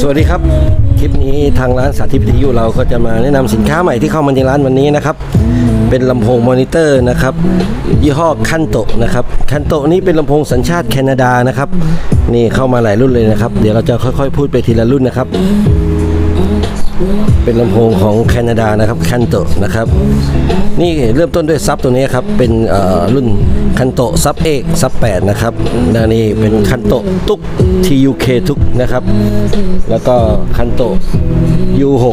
สวัสดีครับ คลิปนี้ทางร้านสาธิตวิทยุเราก็จะมาแนะนำสินค้าใหม่ที่เข้ามาในร้านวันนี้นะครับ เป็นลำโพงมอนิเตอร์นะครับ ยี่ห้อคันโตะนะครับคันโตะนี้เป็นลำโพงสัญชาติแคนาดานะครับ นี่เข้ามาหลายรุ่นเลยนะครับ เดี๋ยวเราจะค่อยๆ พูดไปทีละรุ่นนะครับ เป็นลำโพงของแคนาดานะครับคันโตะนะครับ นี่เริ่มต้นด้วยซับตัวนี้ครับ เป็นรุ่นคันโตะซับเอกซับแปดนะครับแล้วนี่เป็นคันโตะตุก TUK ทุกนะครับ แล้วก็คันโตะ U6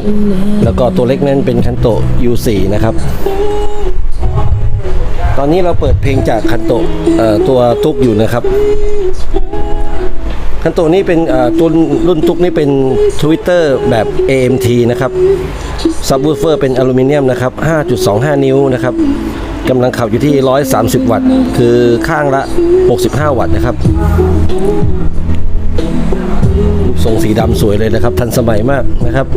แล้วก็ตัวเล็กนั้นเป็นคันโตะ U4 นะครับตอนนี้เราเปิดเพลงจากคันโตะตัวตุกอยู่นะครับ คันโตะนี้เป็นตัวรุ่นตุกนี่เป็นทวิตเตอร์แบบ AMT นะครับซับวูเฟอร์เป็นอลูมิเนียมนะครับ 5.25 นิ้วนะครับกำลังขับอยู่ที่ 130 วัตต์ คือข้างละ 65 วัตต์นะครับรูปทรงสีดำสวยเลยนะครับ ทันสมัยมากนะครับ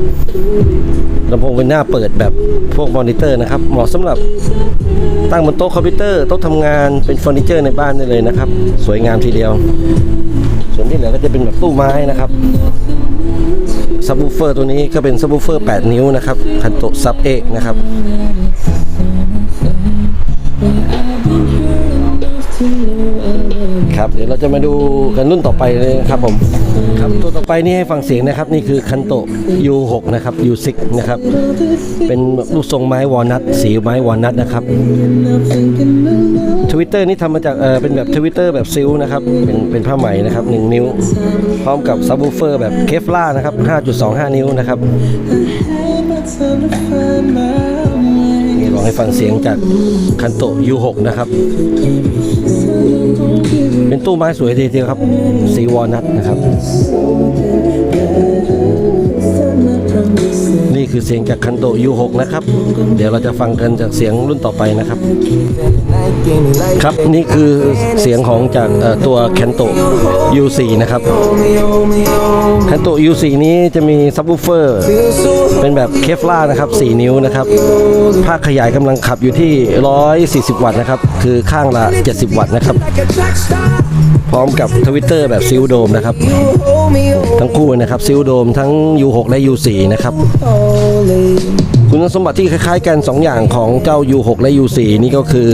ลำโพงเป็นหน้าเปิดแบบพวกมอนิเตอร์นะครับ เหมาะสำหรับตั้งบนโต๊ะคอมพิวเตอร์โต๊ะทำงานเป็นเฟอร์นิเจอร์ในบ้านได้เลยนะครับ สวยงามทีเดียว ส่วนที่เหลือก็จะเป็นแบบตู้ไม้นะครับซับวูเฟอร์ตัวนี้ก็เป็นซับวูเฟอร์ 8 นิ้วนะครับคันโตซับเอกนะครับ ครับเดี๋ยวเราจะมาดูกันรุ่นต่อไปเลยนะครับผมครับตัวต่อไปนี่ให้ฟังเสียงนะครับ นี่คือคันโตะ U6 นะครับ U6 นะครับ เป็นลูกทรงไม้วอลนัทสีไม้วอลนัทนะครับทวิตเตอร์นี่ทำมาจากเออเป็นแบบทวิตเตอร์แบบซิลนะครับเป็นเป็นผ้าไหมนะครับ 1 นิ้ว พร้อมกับซับวูเฟอร์แบบเคฟล่านะครับ 5.25 นิ้วนะครับนี่ลองให้ฟังเสียงจากคันโตะ U6 นะครับ เป็นตู้ไม้สวยทีเดียวครับสีวอลนัทนะครับ เสียงจากคันโตะ U6 นะครับ เดี๋ยวเราจะฟังกันจากเสียงรุ่นต่อไปนะครับ ครับนี่คือเสียงของจากตัวแคนโต U4 นะครับแคนโต U4 นี้จะมีซับวูเฟอร์เป็นแบบเคฟล่านะครับ 4 นิ้วนะครับภาคขยายกำลังขับอยู่ที่ 140 วัตต์นะครับ คือข้างละ 70 วัตต์นะครับ พร้อมกับทวิตเตอร์แบบซิลโดมนะครับ ทั้งคู่นะครับซิลโดมทั้ง U6 และ U4 นะครับ คุณสมบัติที่คล้ายๆกัน 2 อย่างของเจ้า U6 และ U4 นี่ก็คือ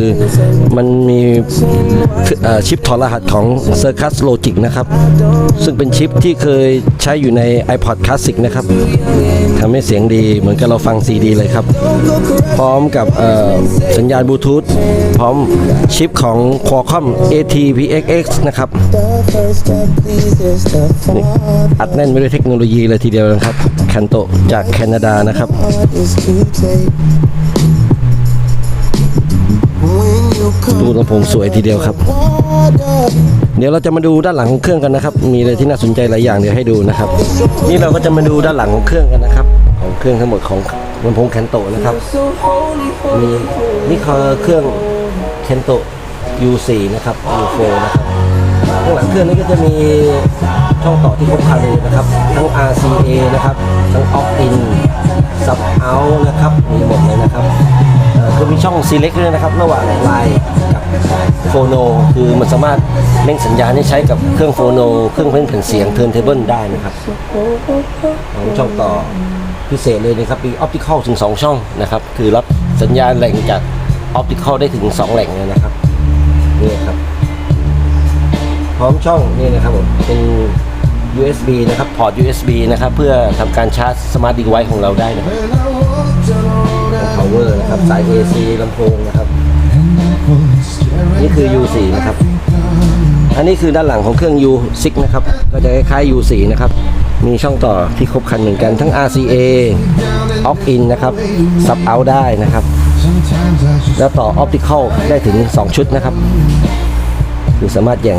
มันมีชิปถอดรหัสของ Circus Logic นะครับ ซึ่งเป็นชิปที่เคยใช้อยู่ใน iPod Classic นะครับทำให้เสียงดีเหมือนกับเราฟัง CD เลยครับ พร้อมกับสัญญาณบลูทูธพร้อมชิปของ Qualcomm AT-PXX นะครับอัดแน่นไปด้วยเทคโนโลยีเลยทีเดียวนะครับแคนโตจากแคนาดานะครับดูลำโพงสวยทีเดียวครับ เดี๋ยวเราจะมาดูด้านหลังของเครื่องกันนะครับ มีอะไรที่น่าสนใจหลายอย่างเดี๋ยวให้ดูนะครับ นี่เราก็จะมาดูด้านหลังของเครื่องกันนะครับ ของเครื่องทั้งหมดของลำโพงแคนโตนะครับ มีนี่คือเครื่องแคนโต U4 นะครับ U4 นะครับข้างหลังเครื่องนี้ก็จะมีช่องต่อที่ครบครันเลยนะครับ ทั้ง RCA นะครับ ทั้ง Opt-in ช่อง Select ด้วยนะครับ ระหว่างไลน์กับโฟโนคือมันสามารถเล่นสัญญาณให้ใช้กับเครื่องโฟโนเครื่องเล่นแผ่นเสียง Turntable ได้นะครับของช่องต่อพิเศษเลยนะครับมีออปติคอลถึง 2 ช่องนะครับ คือรับสัญญาณแหล่งจากออปติคอลได้ถึง 2 แหล่งเลยนะครับนี่ครับ พร้อมช่องนี่นะครับผมเป็น USB นะครับพอร์ต USB นะครับ เพื่อทำการชาร์จสมาร์ทดีไวซ์ของเราได้นะครับ power นะครับ สาย AC ลำโพงนะครับ นี่คือ U4 นะครับ อันนี้คือด้านหลังของเครื่อง U6 นะครับ ก็จะคล้ายๆ U4 นะครับ มีช่องต่อที่ครบครันเหมือนกันทั้ง RCA Opt-in นะครับ Sub Out ได้นะครับ แล้วต่อ Optical ได้ถึง 2 ชุดนะครับ คือสามารถแย่ง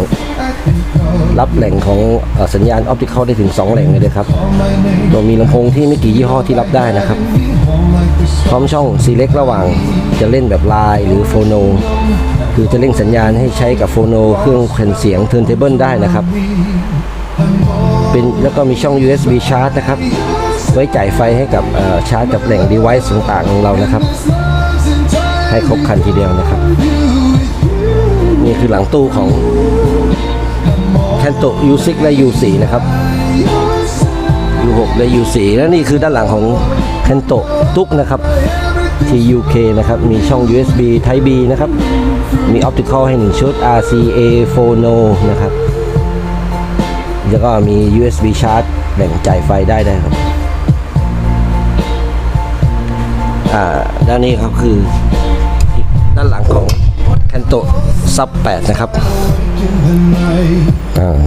รับแหล่งของอสัญญาณออปติคอลได้ถึง 2 แหล่งเลยนะครับโดยมีลำโพงที่ไม่กี่ยี่ห้อที่รับได้นะครับ พร้อมช่อง select ระหว่างจะเล่นแบบไลน์หรือโฟโนคือจะเล่นสัญญาณให้ใช้กับโฟโนเครื่องแผ่นเสียง turntable ได้นะครับ เป็นแล้วก็มีช่อง USB charge นะครับ ไว้จ่ายไฟให้กับชาร์จกับแหล่ง device ต่างๆของเรานะครับ ให้ครบคันทีเดียวนะครับ นี่คือหลังตู้ของแคนโต U6 และ U4 นะครับ U6 และ U4 และนี่คือด้านหลังของแคนโตตุกนะครับ ที่ UK นะครับ มีช่อง USB Type B นะครับ มี Optical ให้1ชุด RCA Phono นะครับ แล้วก็มี USB ชาร์จแบ่งจ่ายไฟได้ด้วยครับ อ่า ด้านนี้ครับคือด้านหลังของ Canto Sub 8นะครับ อ่า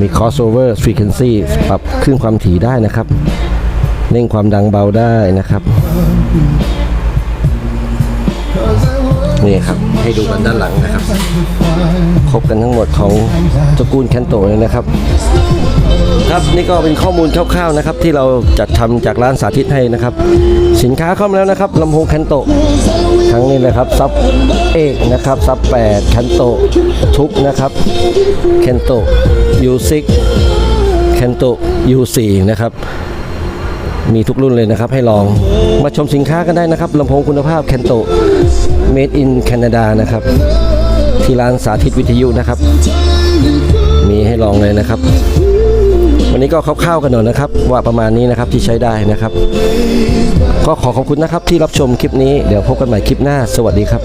มี crossover frequency ปรับคลื่นความถี่ได้นะครับเร่งความดังเบาได้นะครับ นี่ครับให้ดูกันด้านหลังนะครับ ครบกันทั้งหมดของตระกูลแคนโตเลยนะครับ ครับนี่ก็เป็นข้อมูลคร่าวๆนะครับ ที่เราจัดทำจากร้านสาธิตให้นะครับ สินค้าเข้ามาแล้วนะครับลำโพงแคนโตทั้งนี้เลยครับซับเอกนะครับซับแปดแคนโตทุกนะครับแคนโตยูซิกแคนโตยูสี่นะครับ มีทุกรุ่นเลยนะครับให้ลอง มาชมสินค้ากันได้นะครับลำโพงคุณภาพแคนโต made in Canada นะครับ ที่ร้านสาธิตวิทยุนะครับ มีให้ลองเลยนะครับ วันนี้ก็คร่าวๆกันหน่อยนะครับ ว่าประมาณนี้นะครับที่ใช้ได้นะครับ ก็ขอขอบคุณนะครับที่รับชมคลิปนี้เดี๋ยวพบกันใหม่คลิปหน้า สวัสดีครับ